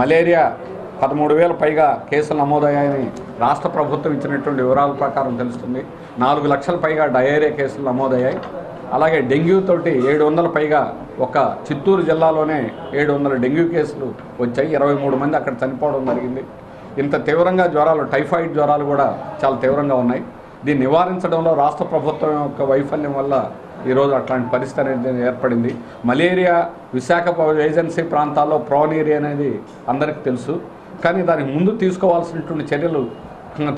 Malaria పదమూడు వేల పైగా కేసులు నమోదయ్యాయని రాష్ట్ర ప్రభుత్వం ఇచ్చినటువంటి వివరాల ప్రకారం తెలుస్తుంది. నాలుగు లక్షల పైగా డయేరియా కేసులు నమోదయ్యాయి. అలాగే డెంగ్యూ తోటి ఏడు వందల పైగా ఒక చిత్తూరు జిల్లాలోనే ఏడు వందల డెంగ్యూ కేసులు వచ్చాయి. ఇరవై మూడు మంది అక్కడ చనిపోవడం జరిగింది. ఇంత తీవ్రంగా జ్వరాలు టైఫాయిడ్ జ్వరాలు కూడా చాలా తీవ్రంగా ఉన్నాయి. దీన్ని నివారించడంలో రాష్ట్ర ప్రభుత్వం యొక్క వైఫల్యం వల్ల ఈరోజు అట్లాంటి పరిస్థితి అనేది ఏర్పడింది. మలేరియా విశాఖ ఏజెన్సీ ప్రాంతాల్లో ప్రోనేరియా అనేది అందరికీ తెలుసు. కానీ దానికి ముందు తీసుకోవాల్సినటువంటి చర్యలు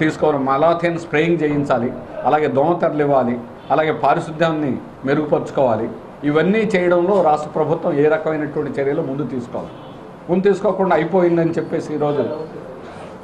తీసుకోవాలి మలాథియన్ స్ప్రేయింగ్ చేయించాలి అలాగే దోమతెరలు ఇవ్వాలి అలాగే పారిశుద్ధ్యాన్ని మెరుగుపరుచుకోవాలి. ఇవన్నీ చేయడంలో రాష్ట్ర ప్రభుత్వం ఏ రకమైనటువంటి చర్యలు ముందు తీసుకోవాలి. ముందు తీసుకోకుండా అయిపోయిందని చెప్పేసి ఈరోజు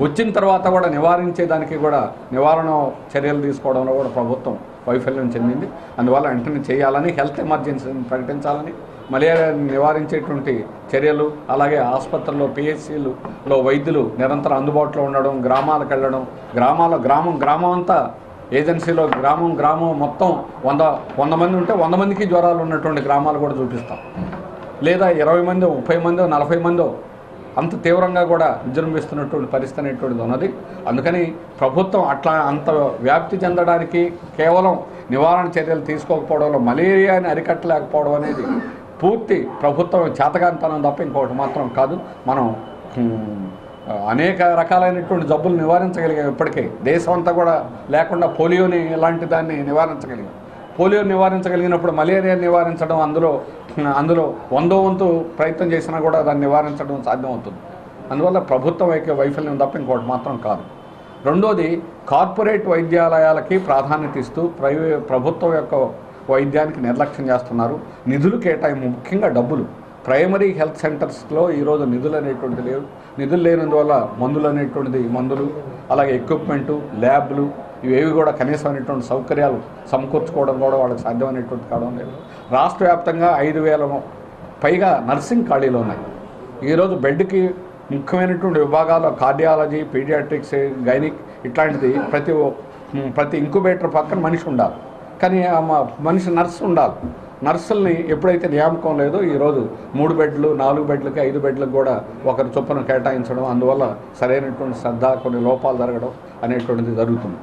వచ్చిన తర్వాత కూడా నివారించేదానికి కూడా నివారణ చర్యలు తీసుకోవడంలో కూడా ప్రభుత్వం వైఫల్యం చెందింది. అందువల్ల వెంటనే చేయాలని హెల్త్ ఎమర్జెన్సీని ప్రకటించాలని మలేరియాని నివారించేటువంటి చర్యలు అలాగే ఆసుపత్రుల్లో పిహెచ్సిలో వైద్యులు నిరంతరం అందుబాటులో ఉండడం గ్రామాలకు వెళ్ళడం గ్రామాల గ్రామం గ్రామం అంతా ఏజెన్సీలో గ్రామం గ్రామం మొత్తం వంద వంద మంది ఉంటే వంద మందికి జ్వరాలు ఉన్నటువంటి గ్రామాలు కూడా చూపిస్తాం. లేదా ఇరవై మందో ముప్పై మందో నలభై మందో అంత తీవ్రంగా కూడా విజృంభిస్తున్నటువంటి పరిస్థితి అనేటువంటిది ఉన్నది. అందుకని ప్రభుత్వం అట్లా అంత వ్యాప్తి చెందడానికి కేవలం నివారణ చర్యలు తీసుకోకపోవడంలో మలేరియాని అరికట్టలేకపోవడం అనేది పూర్తి ప్రభుత్వం చేతగానితనం తప్ప ఇంకొకటి మాత్రం కాదు. మనం అనేక రకాలైనటువంటి జబ్బులు నివారించగలిగాం ఇప్పటికే. దేశం అంతా కూడా లేకుండా పోలియోని ఇలాంటి దాన్ని నివారించగలిగాం. పోలియో నివారించగలిగినప్పుడు మలేరియా నివారించడం అందులో అందులో వందో వంతు ప్రయత్నం చేసినా కూడా దాన్ని నివారించడం సాధ్యమవుతుంది. అందువల్ల ప్రభుత్వం యొక్క వైఫల్యం తప్ప ఇంకోటి మాత్రం కాదు. రెండోది కార్పొరేట్ వైద్యాలయాలకి ప్రాధాన్యత ఇస్తూ ప్రైవే ప్రభుత్వం యొక్క వైద్యానికి నిర్లక్ష్యం చేస్తున్నారు. నిధులు కేటాయింపు ముఖ్యంగా డబ్బులు. ప్రైమరీ హెల్త్ సెంటర్స్లో ఈరోజు నిధులు అనేటువంటి లేవు. నిధులు లేనందువల్ల మందులు అనేటువంటిది మందులు అలాగే ఎక్విప్మెంటు ల్యాబ్లు ఇవేవి కూడా కనీసమైనటువంటి సౌకర్యాలు సమకూర్చుకోవడం కూడా వాళ్ళకి సాధ్యమైనటువంటి కావడం లేదు. రాష్ట్ర వ్యాప్తంగా ఐదు వేల పైగా నర్సింగ్ ఖాళీలు ఉన్నాయి. ఈరోజు బెడ్కి ముఖ్యమైనటువంటి విభాగాలు కార్డియాలజీ పీడియాట్రిక్స్ గైనిక్ ఇట్లాంటిది ప్రతి ప్రతి ఇంక్యుబేటర్ పక్కన మనిషి ఉండాలి. కానీ మనిషి నర్సు ఉండాలి. నర్సుల్ని ఎప్పుడైతే నియామకం లేదో ఈరోజు మూడు బెడ్లు నాలుగు బెడ్లకి ఐదు బెడ్లకు కూడా ఒకరి చొప్పున కేటాయించడం అందువల్ల సరైనటువంటి శ్రద్ధ కొన్ని లోపాలు జరగడం అనేటువంటిది జరుగుతుంది.